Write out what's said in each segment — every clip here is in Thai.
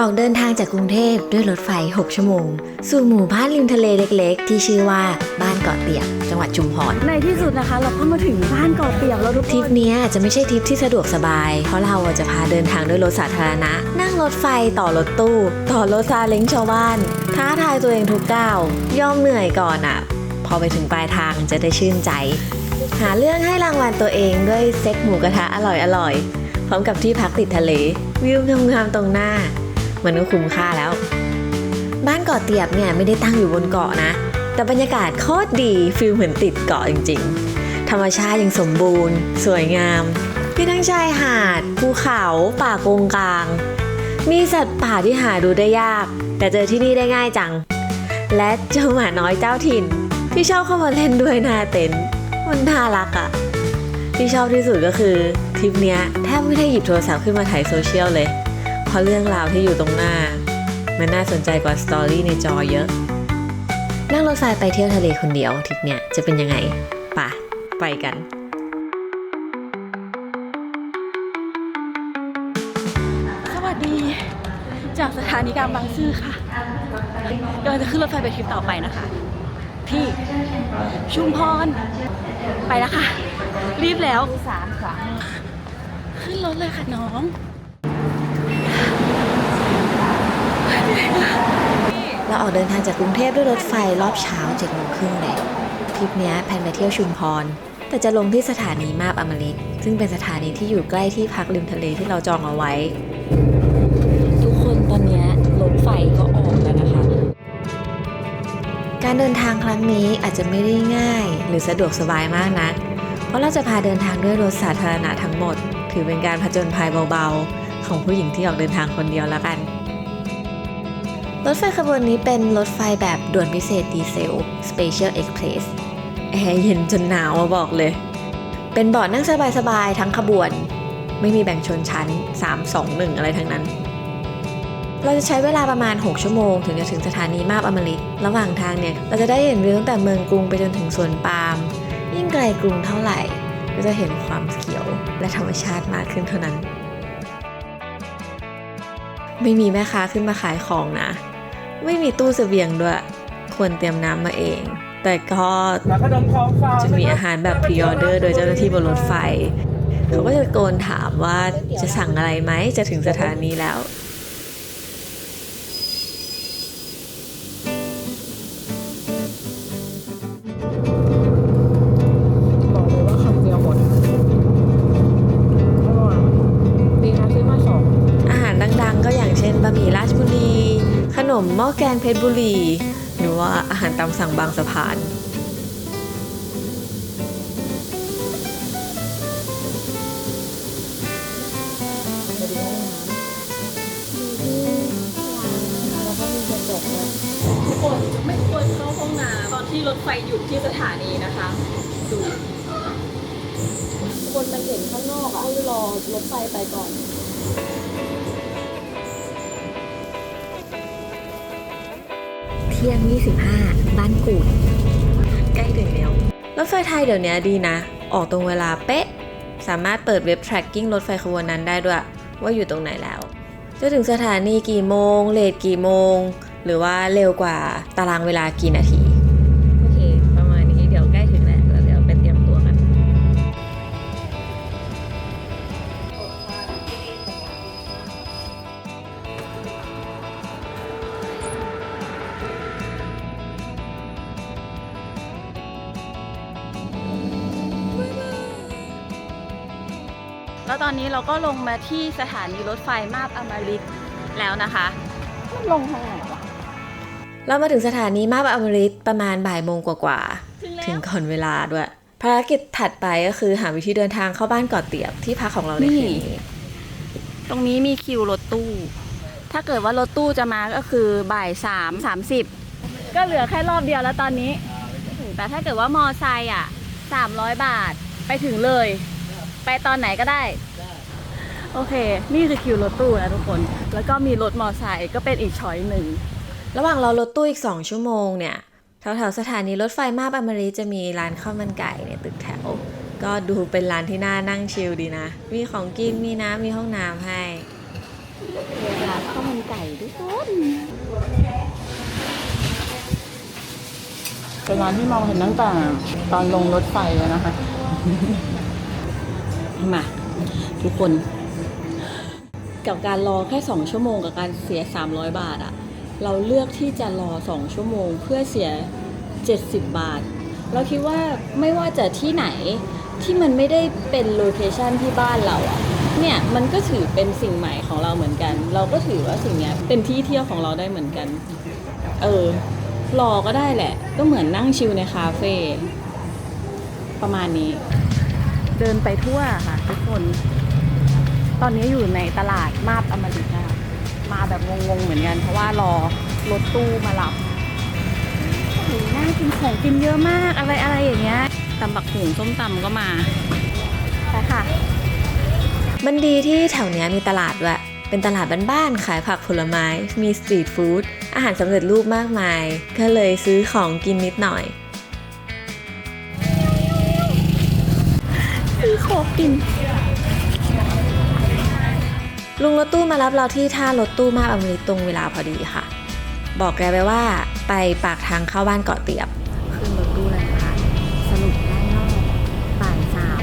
ออกเดินทางจากกรุงเทพด้วยรถไฟ 6 ชั่วโมง สู่หมู่บ้านริมทะเลเล็กๆ ที่ชื่อว่าบ้านเกาะเตียบ จังหวัดชุมพรในที่สุดนะคะ เราก็มาถึงบ้านเกาะเตียบแล้วทุกทริปคนเนี้ยจะไม่ใช่ทริปที่สะดวกสบาย เพราะเราอะจะพาเดินทางด้วยรถสาธารณะ นั่งรถไฟต่อรถตู้ ต่อรถซาเล้งชาวบ้าน ท้าทายตัวเองทุกก้าวยอมเหนื่อยก่อนอะ พอไปถึงปลายทางจะได้ชื่นใจ หาเรื่องให้รางวัลตัวเองด้วยเซ็ตหมูกระทะอร่อยๆพร้อมกับที่พักติดทะเล วิวงามๆตรงหน้า มันก็คุ้มค่าแล้ว บ้านเกาะเตียบเนี่ยไม่ได้ตั้งอยู่บนเกาะนะ แต่บรรยากาศโคตรดีฟิลเหมือนติดเกาะจริง ๆ ธรรมชาติยังสมบูรณ์ สวยงามมีทั้งชายหาดภูเขาป่าโกงกลาง มีสัตว์ป่าที่หาดูได้ยาก แต่เจอที่นี่ได้ง่ายจัง และเจ้าหมาน้อยเจ้าถิ่น ที่ชอบเข้ามาเล่นด้วยนาเต็นมันน่ารักอะ่ะที่ชอบที่สุดก็คือทริปเนี้ยแทบไม่ได้หยิบโทรศัพท์ขึ้นมาถ่ายโซเชียลเลย ราะเรื่องราวที่อยู่ตรงหน้า มันน่าสนใจกว่าสตอรี่ในจอเยอะ นั่งรถไฟไปเที่ยวทะเลคนเดียวทริปเนี้ยจะเป็นยังไงไป่ะไปกัน สวัสดี จากสถานีกลางบางซื่อค่ะกำลังจะขึ้นรถไฟไปทริปต่อไปนะคะ ที่ชุมพร ไปแล้วค่ะ รีบแล้วสามสามขึ้นรถเลยค่ะน้อง เราออกเดินทางจากกรุงเทพด้วยรถไฟรอบเช้า7จ็ดโมงครึ่งเลยทริปนี้แพนไปเที่ยวชุมพร แต่จะลงที่สถานีมาบอมฤตซึ่งเป็นสถานีที่อยู่ใกล้ที่พักริมทะเลที่เราจองเอาไว้ ทุกคนตอนนี้รถไฟก็ออกแล้วนะคะ การเดินทางครั้งนี้อาจจะไม่ได้ง่าย หรือสะดวกสบายมากนักเพราะเราจะพาเดินทางด้วยรถสาธารณะทั้งหมด ถือเป็นการผจญภัยเบาๆ ของผู้หญิงที่ออกเดินทางคนเดียวแล้วกัน รถไฟขบวนนี้เป็นรถไฟแบบด่วนพิเศษดีเซล Special Express แอร์เย็นจนหนาวบอกเลย เป็นเบาะนั่งสบายๆ ทั้งขบวน ไม่มีแบ่งชนชั้น 3 2 1 อะไรทั้งนั้น เราจะใช้เวลาประมาณ 6 ชั่วโมง ถึงจะถึงสถานีมาบอมฤตระหว่างทางเนี่ย เราจะได้เห็นวิวตั้งแต่เมืองกรุงไปจนถึงสวนปาล์ม ยิ่งไกลกรุงเท่าไหร่ ก็จะเห็นความเขียวและธรรมชาติมากขึ้นเท่านั้นไม่มีแม่ค้าขึ้นมาขายของนะ ไม่มีตู้เสบียงด้วย ควรเตรียมน้ำมาเอง แต่ก็แล้วขนมของฝากจะมีอาหารแบบพรีออเดอร์โดยเจ้าหน้าที่บนรถไฟ เขาก็จะตะโกนถามว่าจะสั่งอะไรไหมจะถึงสถานีแล้ว หม้อแกงเพชรบุรี หรือว่าอาหารตามสั่งบางสะพาน ทุกคนไม่ควรเข้าห้องน้ำตอนที่รถไฟหยุดที่สถานีนะคะดูคนมันเห็นข้างนอกอะให้รอรถไฟไปก่อน ที่ยง 25 บ้านกูด ใกล้ถึงแล้วรถไฟไทยเดี๋ยวนี้ดีนะ ออกตรงเวลาเป๊ะ สามารถเปิดเว็บ tracking รถไฟขบวนนั้นได้ด้วย ว่าอยู่ตรงไหนแล้วจะถึงสถานีกี่โมงเลทกี่โมง หรือว่าเร็วกว่าตารางเวลากี่นาที แล้วตอนนี้เราก็ลงมาที่สถานีรถไฟมาบอมฤตแล้วนะคะมันลงทางไหนวะเรามาถึงสถานีมาบอมฤตประมาณบ่ายโมงกว่าๆถึงแล้วถึงก่อนเวลาด้วย ภารกิจถัดไปก็คือหาวิธีเดินทางเข้าบ้านเกาะเตียบที่พักของเราในคืนนี้ตรงนี้มีคิวรถตู้ ถ้าเกิดว่ารถตู้จะมาก็คือบ่ายสามสามสิบก็เหลือแค่รอบเดียวแล้วตอนนี้ แต่ถ้าเกิดว่ามอไซค์อะสามร้อยบาทไปถึงเลย ไปตอนไหนก็ได้ โอเค นี่คือคิวรถตู้นะทุกคน แล้วก็มีรถมอไซค์ก็เป็นอีกช้อยหนึ่ง ระหว่างรอรถตู้อีก 2 ชั่วโมงเนี่ยแถวๆสถานีรถไฟมาบอมฤตจะมีร้านข้าวมันไก่เนี่ยตึกแถว ก็ดูเป็นร้านที่น่านั่งชิลดีนะ มีของกินมีน้ำมีห้องน้ำให้ร้านข้าวมันไก่ญ่ทุกคนเป็นร้านที่มองเห็นตั้งแต่ตอนลงรถไฟเลยนะคะ มา ทุกคน กับการรอแค่ 2 ชั่วโมงกับการเสีย 300 บาทอะเราเลือกที่จะรอ 2 ชั่วโมง เพื่อเสีย 70 บาท เราคิดว่าไม่ว่าจะที่ไหนที่มันไม่ได้เป็นโลเคชันที่บ้านเราอะเนี่ยมันก็ถือเป็นสิ่งใหม่ของเราเหมือนกัน เราก็ถือว่าสิ่งนี้เป็นที่เที่ยวของเราได้เหมือนกัน เออรอก็ได้แหละ ก็เหมือนนั่งชิลในคาเฟ่ประมาณนี้ เดินไปทั่วค่ะทุกคน ตอนนี้อยู่ในตลาดมาบอเมริกามาแบบงงๆเหมือนกัน เพราะว่ารอรถตู้มารับโอ้โหน่ากินของกินเยอะมากอะไรอะไรอย่างเงี้ยตำบักหุงส้มตำก็มาไปค่ะ มันดีที่แถวเนี้ยมีตลาดด้วยเป็นตลาดบ้านๆขายผักผลไม้ มีสตรีทฟู้ดอาหารสำเร็จรูปมากมาย ก็เลยซื้อของกินนิดหน่อย ซื้อโคกกิน ลุงรถตู้มารับเราที่ท่ารถตู้มาบอเมริตรงเวลาพอดีค่ะ บอกแกไปว่าไปปากทางเข้าบ้านเกาะเตียบขึ้นรถตู้แล้วนะคะสรุปด้านนอกบ่ายสาม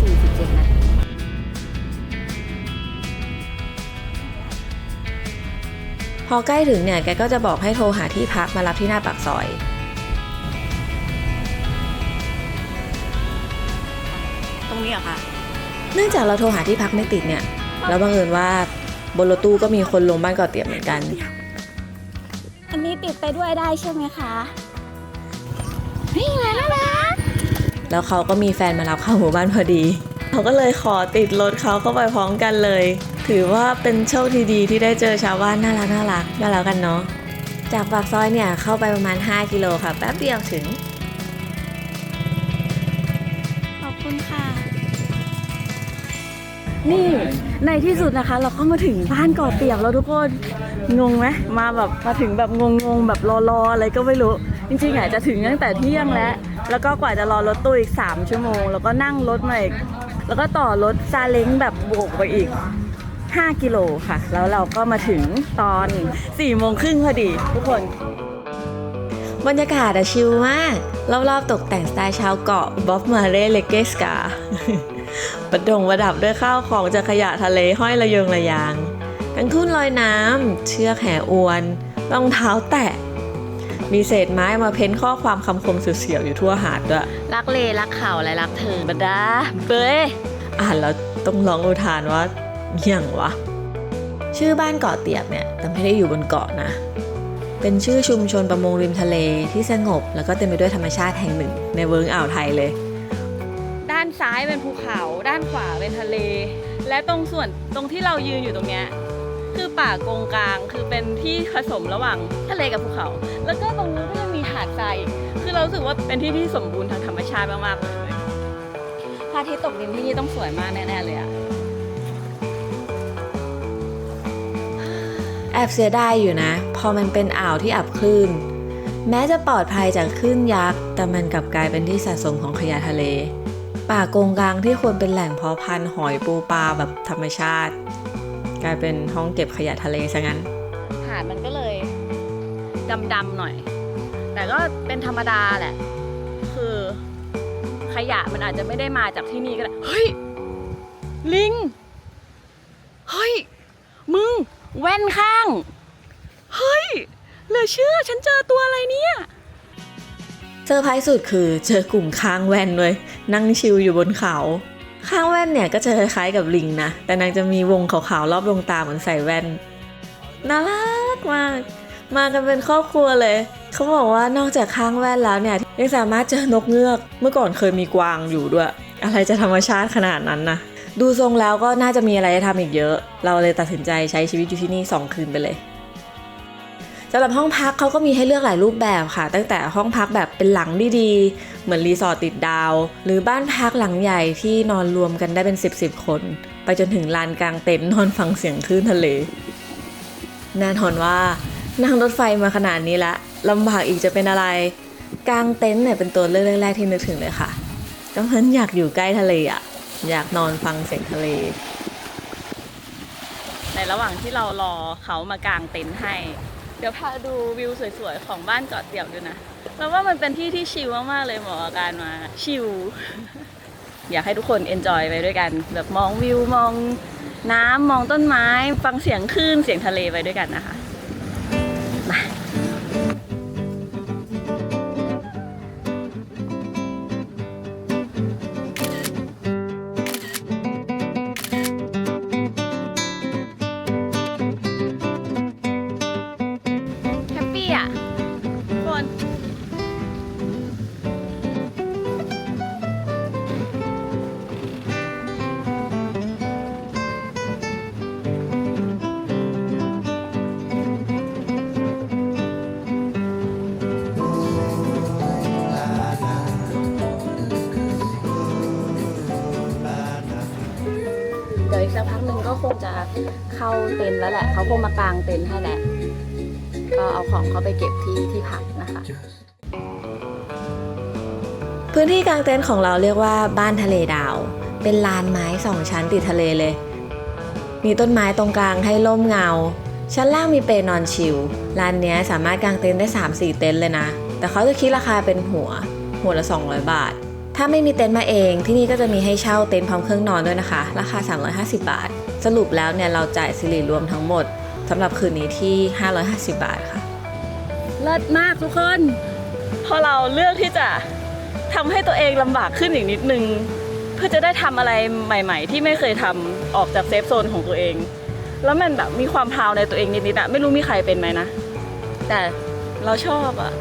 สี่สิบเจ็ดนาทีพอใกล้ถึงเนี่ยแกก็จะบอกให้โทรหาที่พักมารับที่หน้าปากซอยตรงนี้เหรอคะเนื่องจากเราโทรหาที่พักไม่ติดเนี่ย แล้วบังเอิญว่าบนรถตู้ก็มีคนลงบ้านเกาะเตียบเหมือนกัน อันนี้ติดไปด้วยได้ใช่ไหมคะนี่ไงแล้วนะแล้วเขาก็มีแฟนมารับเข้าหมู่บ้านพอดี เขาก็เลยขอติดรถเขาเข้าไปพร้อมกันเลย ถือว่าเป็นโชคดีๆที่ได้เจอชาวบ้านน่ารักน่ารักก็แล้วกันเนาะ จากปากซอยเนี่ยเข้าไปประมาณ 5 กิโลค่ะ แป๊บเดียวถึง นี่ในที่สุดนะคะ เราก็มาถึงบ้านก่อเตียบแล้วทุกคนงงไหมมาแบบมาถึงแบบงงๆแบบรอๆอะไรก็ไม่รู้ จริงๆอะจะถึงตั้งแต่เที่ยงแล้ว แล้วก็กว่าจะรอรถตู้อีก 3 ชั่วโมง แล้วก็นั่งรถมาอีกแล้วก็ต่อรถซาเล้งแบบโบกไปอีก 5 กิโลค่ะ แล้วเราก็มาถึงตอน4โมงครึ่งพอดีทุกคนบรรยากาศอะชิลมาก รอบๆตกแต่งสไตล์ชาวเกาะบ๊อบมาเร่เลเกสกา ประดงประดับด้วยข้าวของจากขยะทะเลห้อยระยงระยาง ทั้งทุ่นลอยน้ำ เชือกแห่อวน รองเท้าแตะ มีเศษไม้มาเพ้นข้อความคำคมเสียวๆอยู่ทั่วหาดด้วยรักเลรักเขาอะไรรักเธอบดาเบ้ยอ่านแล้วต้องร้องอุทานว่าเหี้ยงวะ ชื่อบ้านเกาะเตียบเนี่ยแต่ไม่ได้อยู่บนเกาะนะ เป็นชื่อชุมชนประมงริมทะเลที่สงบ แล้วก็เต็มไปด้วยธรรมชาติแห่งหนึ่ง ในเวิร์งอ่าวไทยเลยด้าน ซ้ายเป็นภูเขาด้านขวาเป็นทะเล และตรงส่วนตรงที่เรายืนอยู่ตรงเนี้ยคือป่ากงกลางคือเป็นที่ผสมระหว่างทะเลกับภูเขา แล้วก็ตรงนู้นก็ยังมีหาดทรายอีกคือเรารู้สึกว่าเป็นที่ที่สมบูรณ์ทางธรรมชาติมากๆเลยพระอาทิตย์ตกดินที่นี่ต้องสวยมากแน่ๆเลยอะแอบเสียดายอยู่นะ พอมันเป็นอ่าวที่อับคลื่น แม้จะปลอดภัยจากคลื่นยักษ์ แต่มันกลับกลายเป็นที่สะสมของขยะทะเล ป่าโกงกลางที่ควรเป็นแหล่งเพาะพันธุ์หอยปูปลาแบบธรรมชาติ กลายเป็นห้องเก็บขยะทะเลซะงั้น หาดมันก็เลยดำๆหน่อย แต่ก็เป็นธรรมดาแหละ คือขยะมันอาจจะไม่ได้มาจากที่นี่ก็ได้ เฮ้ย ลิง เฮ้ย มึง แว่นข้าง เฮ้ย เหลือเชื่อ ฉันเจอตัวอะไรเนี่ย เซอร์ไพรส์สุดคือเจอกลุ่มค้างแว่นเลยนั่งชิลอยู่บนเขาข้างแว่นเนี่ยก็จะคล้ายๆกับลิงนะ แต่นางจะมีวงขาวๆรอบดวงตาเหมือนใส่แว่น น่ารักมาก มากันเป็นครอบครัวเลย เขาบอกว่านอกจากข้างแว่นแล้วเนี่ยยังสามารถเจอนกเงือก เมื่อก่อนเคยมีกวางอยู่ด้วย อะไรจะธรรมชาติขนาดนั้นนะ ดูทรงแล้วก็น่าจะมีอะไรให้ทำอีกเยอะ เราเลยตัดสินใจใช้ชีวิตอยู่ที่นี่สองคืนไปเลย สำหรับห้องพักเขาก็มีให้เลือกหลายรูปแบบค่ะ ตั้งแต่ห้องพักแบบเป็นหลังดีๆ เหมือนรีสอร์ทติดดาว หรือบ้านพักหลังใหญ่ที่นอนรวมกันได้เป็น 10บสคน ไปจนถึงลานกลางเต็นท์นอนฟังเสียงคลื่นทะเลแน่นอนว่านั่งรถไฟมาขนาดนี้ละลำบากอีกจะเป็นอะไร กลางเต็นท์เนี่ยเป็นตัวเลือกแรกๆที่นึกถึงเลยค่ะก็เพราะฉะนั้นอยากอยู่ใกล้ทะเลอะอยากนอนฟังเสียงทะเลไหนระหว่างที่เรารอเขามากางเต็นท์ให้ เดี๋ยวพาดูวิวสวยๆ ของบ้านเกาะเตี่ยวดูนะแล้วว่ามันเป็นที่ที่ชิลมากๆเลยเหมาะกับการมาชิลอยากให้ทุกคนเอนจอยไปด้วยกัน แบบมองวิวมองน้ำมองต้นไม้ ฟังเสียงคลื่นเสียงทะเลไปด้วยกันนะคะมา ต็นท์แล้วแหละเขาคงมากางเต็นท์ให้แหละ ก็เอาของเขาไปเก็บที่ที่พักนะคะ พื้นที่กลางเต็นท์ของเราเรียกว่าบ้านทะเลดาว เป็นลานไม้สองชั้นติดทะเลเลย มีต้นไม้ตรงกลางให้ร่มเงา ชั้นล่างมีเปลนอนชิลลานนี้สามารถกางเต็นท์ได้ 3-4 เต็นท์เลยนะ แต่เขาจะคิดราคาเป็นหัว หัวละ 200 บาทถ้าไม่มีเต็นท์มาเองที่นี่ก็จะมีให้เช่าเต็นท์พร้อมเครื่องนอนด้วยนะคะ ราคา 350 บาท สรุปแล้วเนี่ยเราจ่ายสิริรวมทั้งหมดสำหรับคืนนี้ที่ 550 บาทค่ะ เลิศมากทุกคน พอเราเลือกที่จะทำให้ตัวเองลำบากขึ้นอีกนิดนึง เพื่อจะได้ทำอะไรใหม่ ๆ ที่ไม่เคยทำออกจากเซฟโซนของตัวเอง แล้วมันแบบมีความพราวในตัวเองนิดๆอะไม่รู้มีใครเป็นไหมนะ แต่เราชอบอะ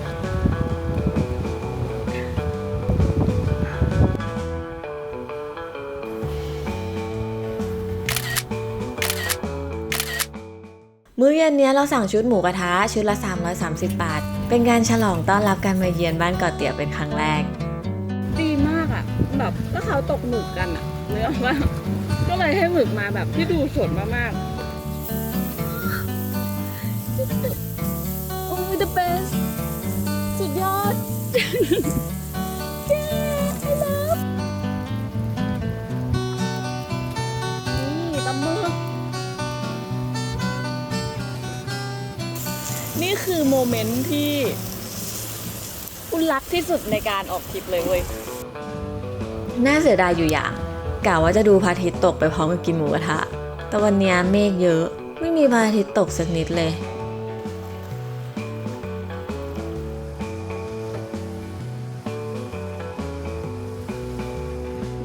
มื้อเย็นเนี้ยเราสั่งชุดหมูกระทะชุดละ 330 บาท เป็นการฉลองต้อนรับการมาเยือนบ้านเกาะเตี๋ยวเป็นครั้งแรก ดีมากอะแบบก็เขาตกหมึกกันอะเนื้อว่า ก็เลยให้หมึกมาแบบที่ดูสดมากๆ โอ้ย the best สุดยอด คือโมเมนต์ที่อุนรักที่สุดในการออกทริปเลยเว้ย น่าเสียดายอยู่อย่างกะว่าจะดูพระอาทิตย์ตกไปพร้อมกับกินหมูกระทะ แต่วันเนี้ยเมฆเยอะ ไม่มีพระอาทิตย์ตกสักนิดเลย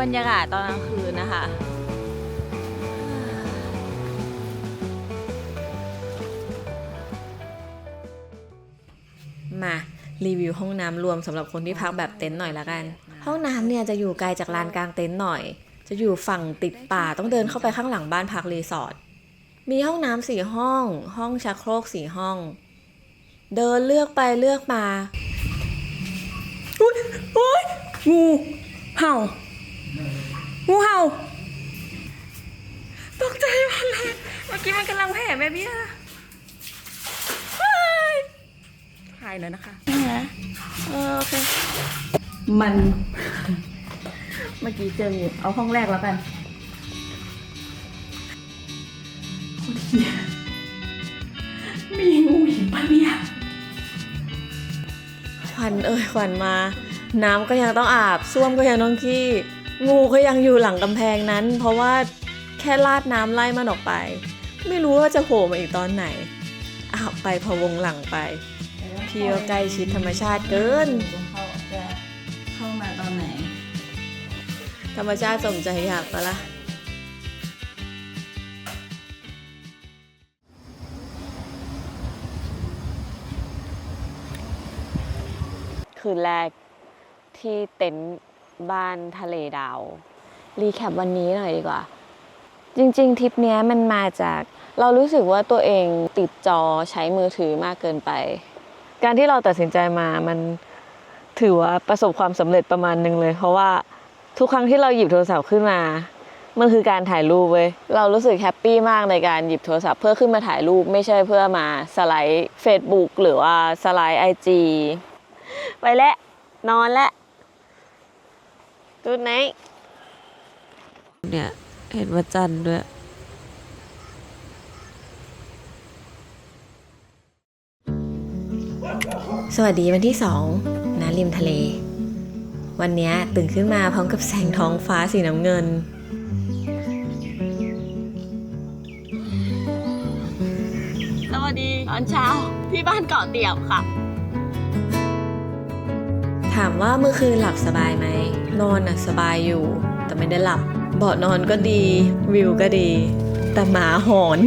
บรรยากาศตอนกลางคืนนะคะ มารีวิวห้องน้ำรวมสำหรับคนที่พักแบบเต็นท์หน่อยละกัน ห้องน้ำเนี่ยจะอยู่ไกลจากลานกลางเต็นท์หน่อย จะอยู่ฝั่งติดป่าต้องเดินเข้าไปข้างหลังบ้านพักรีสอร์ทมีห้องน้ำสี่ห้อง ห้องชักโครกสี่ห้อง เดินเลือกไปเลือกมาอุ้ยโอ้ยงูเห่างูเห่าตกใจหมดเลยเมื่อกี้มันกำลังแผ่แม่เบี้ยเฮ้ย ถ่ายหน่อยนะคะนะเออโอเค มัน เมื่อกี้เจองูเอาห้องแรกแล้วกันมีงูหินปะเนี่ยขวัญเอ้ยขวัญมา น้ำก็ยังต้องอาบส้วมก็ยังต้องขี้งูก็ยังอยู่หลังกำแพงนั้น เพราะว่าแค่ลาดน้ำไล่มันออกไป ไม่รู้ว่าจะโผล่มาอีกตอนไหนอ้าวไปพะวงหลังไป พี่ก็ใกล้ชิดธรรมชาติเกิน เขาจะเข้ามาตอนไหน ธรรมชาติสมใจอยากปะละ่ะ คืนแรกที่เต็นท์บ้านทะเลดาว รีแคปวันนี้หน่อยดีกว่า จริงๆทริปเนี้ยมันมาจาก เรารู้สึกว่าตัวเองติดจอใช้มือถือมากเกินไป การที่เราตัดสินใจมามันถือว่าประสบความสำเร็จประมาณหนึ่งเลย เพราะว่าทุกครั้งที่เราหยิบโทรศัพท์ขึ้นมา มันคือการถ่ายรูปเว้ยเรารู้สึกแฮปปี้มากในการหยิบโทรศัพท์เพื่อขึ้นมาถ่ายรูปไม่ใช่เพื่อมาสไลด์ Facebook หรือว่าสไลด์ IG ไปแล้วนอนแล้วดูไหนเนี่ยเห็นว่าจันทร์ด้วย สวัสดีวันที่สองณริมทะเล วันเนี้ยตื่นขึ้นมาพร้อมกับแสงท้องฟ้าสีน้ำเงิน สวัสดีตอนเช้าที่บ้านเกาะเตี่ยมค่ะ ถามว่าเมื่อคืนหลับสบายไหม นอนน่ะสบายอยู่ แต่ไม่ได้หลับ เบาะนอนก็ดี วิวก็ดี แต่หมาหอน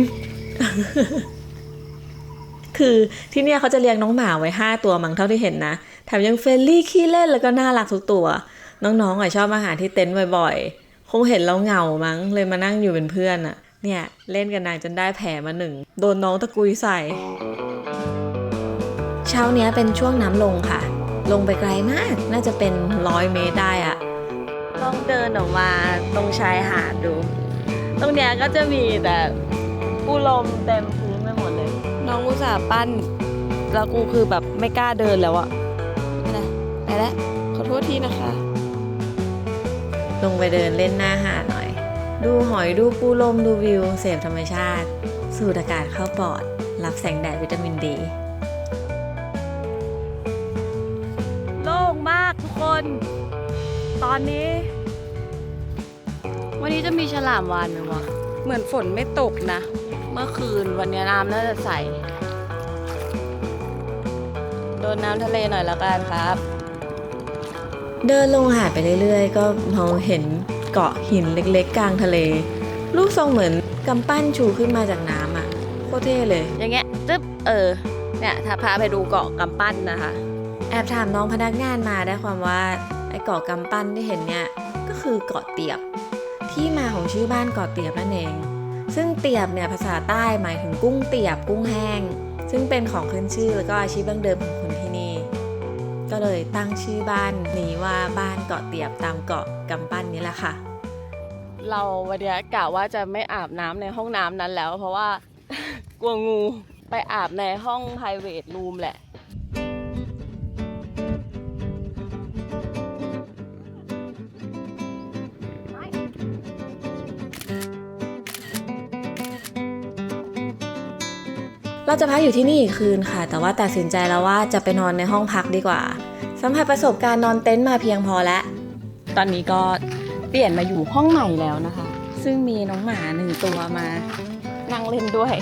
คือที่เนี่ยเขาจะเลี้ยงน้องหมาไว้ 5 ตัวมั้งเท่าที่เห็นนะแถมยังเฟรนลี่ขี้เล่นแล้วก็น่ารักทุกตัว น้องๆอะชอบมาหาที่เต็นท์บ่อยๆ คงเห็นเราเหงามั้งเลยมานั่งอยู่เป็นเพื่อนอะ เนี่ยเล่นกันนางจนได้แผลมาหนึ่งโดนน้องตะกุยใส่ เช้าเนี้ยเป็นช่วงน้ำลงค่ะ ลงไปไกลมากน่าจะเป็นร้อยเมตรได้อะลองเดินออกมาตรงชายหาดดู ตรงเนี้ยก็จะมีแต่ปูลมเต็มพื้ องอุตส่าห์ปั้น แล้วกูคือแบบไม่กล้าเดินแล้วอะไปละไปแล้วขอโทษทีนะคะ ลงไปเดินเล่นหน้าหาดหน่อย ดูหอยดูปูลมดูวิว เสพธรรมชาติ สูดอากาศเข้าปอด รับแสงแดดวิตามินดี โล่งมากทุกคน ตอนนี้ วันนี้จะมีฉลามวานไหมวะ เหมือนฝนไม่ตกนะเมื่อคืนวันนี้น้ำน่าจะใส โดนน้ำทะเลหน่อยแล้วกันครับ เดินลงหาดไปเรื่อยๆ ก็มองเห็นเกาะหินเล็กๆ กลางทะเล รูปทรงเหมือนกำปั้นชูขึ้นมาจากน้ำอะโคตรเท่เลย อย่างเงี้ยตึ๊บเออเนี่ยถ้าพาไปดูเกาะกำปั้นนะคะ แอบถามน้องพนักงานมาได้ความว่าไอ้เกาะกำปั้นที่เห็นเนี่ยก็คือเกาะเตียบ ที่มาของชื่อบ้านเกาะเตียบนั่นเอง ซึ่งเตียบเนี่ยภาษาใต้หมายถึงกุ้งเตียบกุ้งแห้ง ซึ่งเป็นของขึ้นชื่อแล้วก็อาชีพดั้งเดิมของคนที่นี่ ก็เลยตั้งชื่อบ้านนี้ว่าบ้านเกาะเตียบตามเกาะกำปั้นนี้แหละค่ะ เราวันเนี้กะว่าจะไม่อาบน้ำในห้องน้ำนั้นแล้ว เพราะว่ากลัวงูไปอาบในห้อง private room แหละ เราจะพักอยู่ที่นี่อีกคืนค่ะ แต่ว่าตัดสินใจแล้วว่าจะไปนอนในห้องพักดีกว่า สัมผัสประสบการณ์นอนเต็นท์มาเพียงพอแล้ว ตอนนี้ก็เปลี่ยนมาอยู่ห้องใหม่แล้วนะคะ ซึ่งมีน้องหมาหนึ่งตัวมา นั่งเล่นด้วย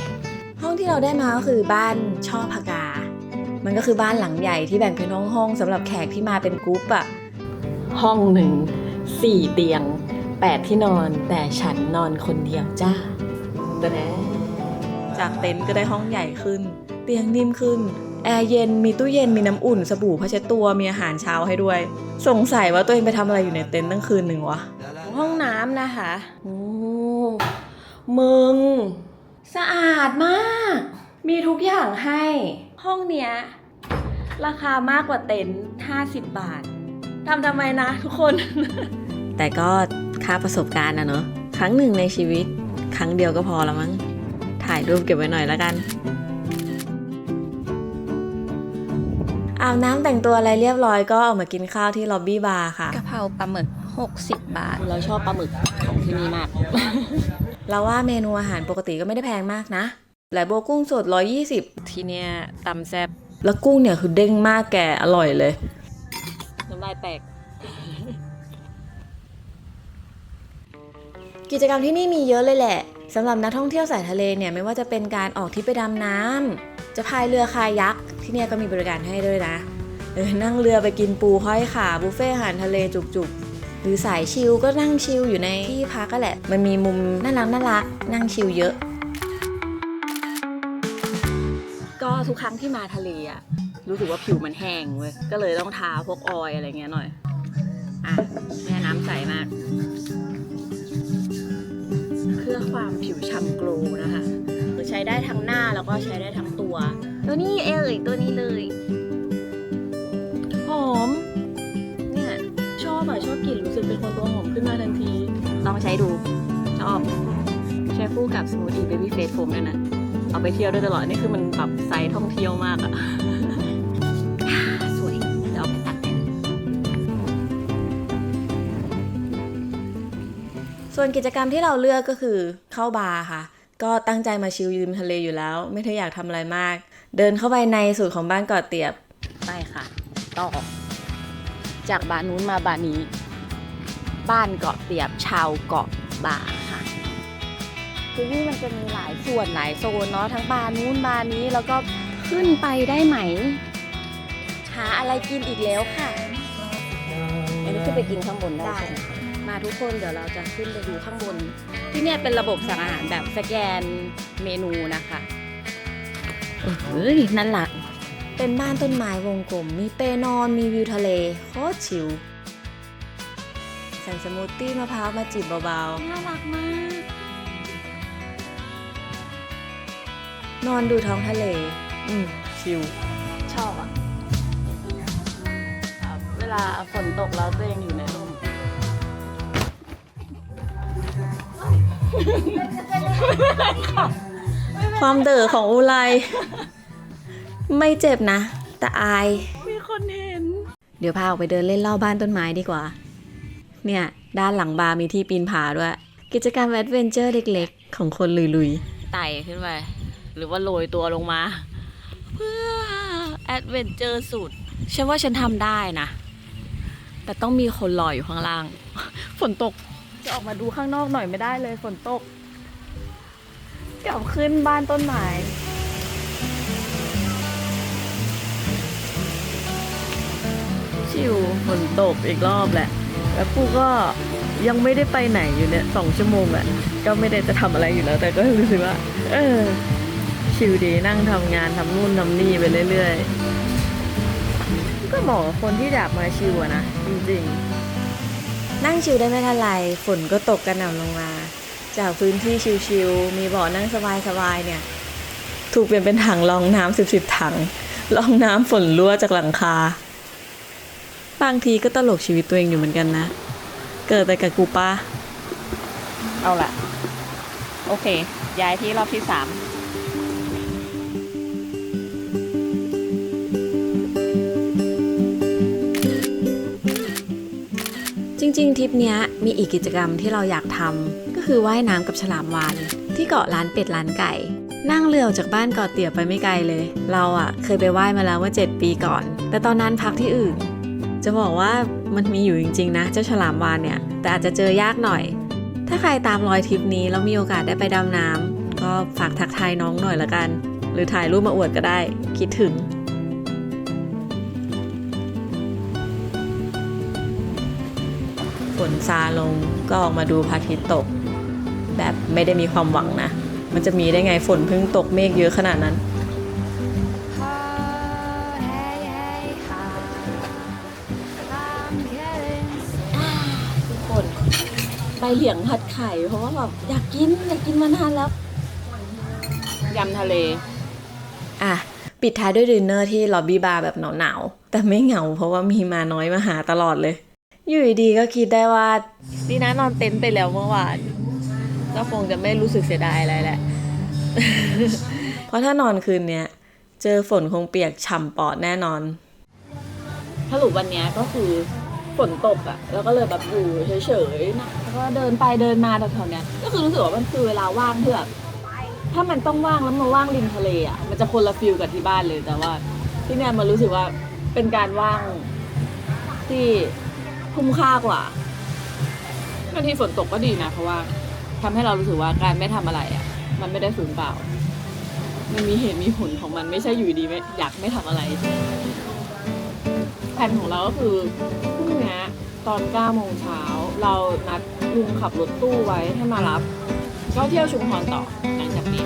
ห้องที่เราได้มาก็คือบ้านช่อพกา มันก็คือบ้านหลังใหญ่ที่แบ่งเป็นห้องห้องๆสำหรับแขกที่มาเป็นกรุ๊ปอะห้องหนึ่งสี่เตียงแปดที่นอนแต่ฉันนอนคนเดียวจ้าแต่แน่ จากเต็นท์ก็ได้ห้องใหญ่ขึ้น เตียงนิ่มขึ้น แอร์เย็น มีตู้เย็น มีน้ำอุ่น สบู่ผ้าเช็ดตัว มีอาหารเช้าให้ด้วย สงสัยว่าตัวเองไปทำอะไรอยู่ในเต็นท์ตั้งคืนหนึ่งวะ ห้องน้ำนะคะ โอ้ มึง สะอาดมาก มีทุกอย่างให้ ห้องเนี้ย ราคามากกว่าเต็นท์50 บาท ทำทำไมนะทุกคน แต่ก็ค่าประสบการณ์นะเนาะครั้งหนึ่งในชีวิต ครั้งเดียวก็พอละมั้ง ถ่ายรูปเก็บไว้หน่อยแล้วกันอาบน้ำแต่งตัวอะไรเรียบร้อยก็ออกมากินข้าวที่ล็อบบี้บาร์ค่ะ กะเพราปลาหมึก 60 บาท เราชอบปลาหมึกของที่นี่มาก เราว่าเมนูอาหารปกติก็ไม่ได้แพงมากนะไหลโบวกุ้งสด 120 ที่เนี่ยตำแซบแล้วกุ้งเนี่ยคือเด้งมากแก่อร่อยเลย น้ำลายแตก กิจกรรมที่นี่มีเยอะเลยแหละ สำหรับนักท่องเที่ยวสายทะเลเนี่ยไม่ว่าจะเป็นการออกทริปไปดำน้ำจะพายเรือคายักที่เนี่ยก็มีบริการให้ด้วยนะเออนั่งเรือไปกินปูห้อยขาบุฟเฟ่อาหารทะเลจุกๆ หรือสายชิลก็นั่งชิลอยู่ในที่พักก็แหละ มันมีมุมน่ารักน่ารักนั่งชิลเยอะ ก็ทุกครั้งที่มาทะเลอะรู้สึกว่าผิวมันแห้งเว้ยก็เลยต้องทาพวกออยอะไรเงี้ยหน่อยอะแม่น้ำใสมาก เพื่อความผิวฉ่ำโกลว์นะคะคือใช้ได้ทั้งหน้าแล้วก็ใช้ได้ทั้งตัว ตัวนี้เอ่ยตัวนี้เลยหอม เนี่ยชอบอะชอบกลิ่นรู้สึกเป็นคนตัวหอมขึ้นมาทันที ลองใช้ดู ชอบ ใช้คู่กับสมูทตี้เบบี้เฟสโฟมด้วยนะ เอาไปเที่ยวได้ตลอดนี่คือมันแบบไซส์ท่องเที่ยวมากอะ ส่วนกิจกรรมที่เราเลือกก็คือเข้าบาร์ค่ะ ก็ตั้งใจมาชิลริมทะเลอยู่แล้ว ไม่ได้อยากทำอะไรมาก เดินเข้าไปในสุดของบ้านเกาะเตียบไปค่ะ ต่อ จากบ้านนู้นมาบ้านนี้ บ้านเกาะเตียบชาวเกาะบ่าค่ะคือนี่มันจะมีหลายส่วนหลายโซนเนาะทั้งบ้านนู้นบ้านนี้แล้วก็ขึ้นไปได้ไหม หาอะไรกินอีกแล้วค่ะ อันนี้ขึ้นไปกินข้างบนได้ใช่ไหมมา ทุกคนเดี๋ยวเราจะขึ้นไปดูข้างบน ที่เนี่ยเป็นระบบสั่งอาหารแบบสแกนเมนูนะคะเฮ้ยนั่นหลักเป็นบ้านต้นไม้วงกลม มีเปนอนมีวิวทะเลโคตรชิลใส่สมูทตี้มะพร้าวมาจิบเบาๆ น่ารักมาก นอนดูท้องทะเล อืมชิลชอบอะ เวลาฝนตกแล้วตัวเองอยู่ในร ความเด๋อของอุไรไม่เจ็บนะ แต่อาย มีคนเห็น เดี๋ยวพาออกไปเดินเล่นรอบบ้านต้นไม้ดีกว่า เนี่ย ด้านหลังบาร์มีที่ปีนผาด้วย กิจกรรมแอดเวนเจอร์เล็กๆ ของคนลุยๆไต่ขึ้นไป หรือว่าโรยตัวลงมา เพื่อแอดเวนเจอร์สุด ฉันว่าฉันทำได้นะ แต่ต้องมีคนรออยู่ข้างล่าง ฝนตก จะออกมาดูข้างนอกหน่อยไม่ได้เลยฝนตก กลับขึ้นบ้านต้นไม้ชิวฝนตกอีกรอบแหละ แล้วกูก็ยังไม่ได้ไปไหนอยู่เนี่ยสองชั่วโมงอะก็ไม่ได้จะทำอะไรอยู่แล้ว แต่ก็รู้สึกว่า เออ ชิลดีนั่งทำงานทำนู่นทำนี่ไปเรื่อยๆ ก็เหมาะกับคนที่อยากมาชิลอะนะ จริงๆ นั่งชิลได้ไม่ทันไรฝนก็ตกกระหน่ำลงมา จากพื้นที่ชิลๆมีเบาะนั่งสบายๆเนี่ย ถูกเปลี่ยนเป็นถังรองน้ำสิบสิบถังรองน้ำฝนรั่วจากหลังคา บางทีก็ตลกชีวิตตัวเองอยู่เหมือนกันนะ เกิดแต่กับกูป้าเอาละโอเค ย้ายที่รอบที่สาม ริงๆทริปเนี้ยมีอีกกิจกรรมที่เราอยากทำก็คือว่ายน้ำกับฉลามวานที่เกาะร้านเป็ดร้านไก่ นั่งเรือออกจากบ้านเกาะเตี่ยไปไม่ไกลเลย เราอะเคยไปว่ายมาแล้วเมื่อ7ปีก่อน แต่ตอนนั้นพักที่อื่น จะบอกว่ามันมีอยู่จริงๆนะ เจ้าฉลามวานเนี่ย แต่อาจจะเจอยากหน่อย ถ้าใครตามรอยทริปนี้แล้วมีโอกาสได้ไปดำน้ำก็ฝากทักทายน้องหน่อยละกัน หรือถ่ายรูปมาอวดก็ได้ คิดถึง ฝนซาลงก็ออกมาดูพระอาทิตย์ตก แบบไม่ได้มีความหวังนะ มันจะมีได้ไงฝนเพิ่งตกเมฆเยอะขนาดนั้น ทุกคนไปเหลียงผัดไข่ เพราะว่าแบบอยากกิน อยากกินมานานแล้ว ยำทะเล อะ ปิดท้ายด้วยดินเนอร์ที่ล็อบบี้บาร์แบบหนาวๆ แต่ไม่เหงาเพราะว่ามีมาน้อยมาหาตลอดเลย อยู่ดีๆก็คิดได้ว่าดีนะนอนเต็นท์ไปแล้วเมื่อวาน ก็คงจะไม่รู้สึกเสียดายอะไรแหละ เพราะถ้านอนคืนเนี้ย เจอฝนคงเปียกฉ่ำปอดแน่นอนสรุปวันเนี้ยก็คือฝนตกอะแล้วก็เลยแบบอยู่เฉยๆนะแล้วก็เดินไปเดินมาแถวๆเนี้ยก็คือรู้สึกว่ามันคือเวลาว่างเพื่อแบบถ้ามันต้องว่างแล้วมาว่างริมทะเลอะมันจะคนละฟิลกับที่บ้านเลยแต่ว่า ที่เนี่ยมันรู้สึกว่าเป็นการว่างที่ คุ้มค่ากว่าบางทีฝนตกก็ดีนะ เพราะว่าทำให้เรารู้สึกว่าการไม่ทำอะไรอะมันไม่ได้สูญเปล่า มันมีเหตุมีผลของมันไม่ใช่อยู่ดีไม่อยากไม่ทำอะไรแผนของเราก็คือพรุ่งนี้ตอน9โมงเช้าเรานัดลุงขับรถตู้ไว้ให้มารับก็เที่ยวชุมพรต่อหลังจากนี้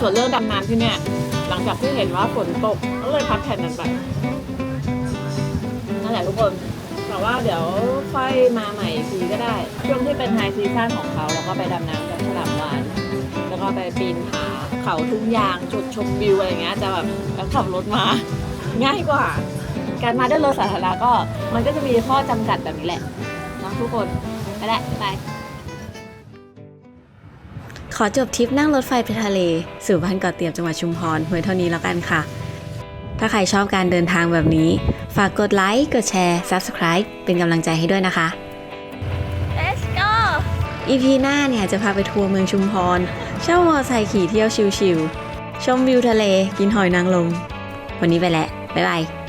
ส่วนเรื่องดำน้ำที่เนี่ยหลังจากที่เห็นว่าฝนตกก็เลยพักแผนนั้นไปนั่นแหละทุกคน ว่าเดี๋ยวค่อยมาใหม่ทีก็ได้ ช่วงที่เป็นไฮซีซั่นของเขาแล้วก็ไปดำน้ำกับฉลามวานแล้วก็ไปปีนผาเขาทุ่งยางจุดชมวิวอะไรอย่างเงี้ยจะแบบแล้วขับรถมา ง่ายกว่า การมาด้วยรถสาธารณะก็มันก็จะมีข้อจำกัดแบบนี้แหละนะทุกคนไปล้วบ๊ายบายขอจบทริปนั่งรถไฟไปทะเล สู่บ้านเกาะเตียบจังหวัดชุมพรเพียงเท่านี้แล้วกันค่ะ ถ้าใครชอบการเดินทางแบบนี้ ฝากกดไลค์ กดแชร์ Subscribe เป็นกำลังใจให้ด้วยนะคะ Let's go EP หน้าเนี่ยจะพาไปทัวร์เมืองชุมพร เช่ามอไซค์ขี่เที่ยวชิวๆชมวิวทะเล กินหอยนางรมวันนี้ไปแล้วบ๊ายบาย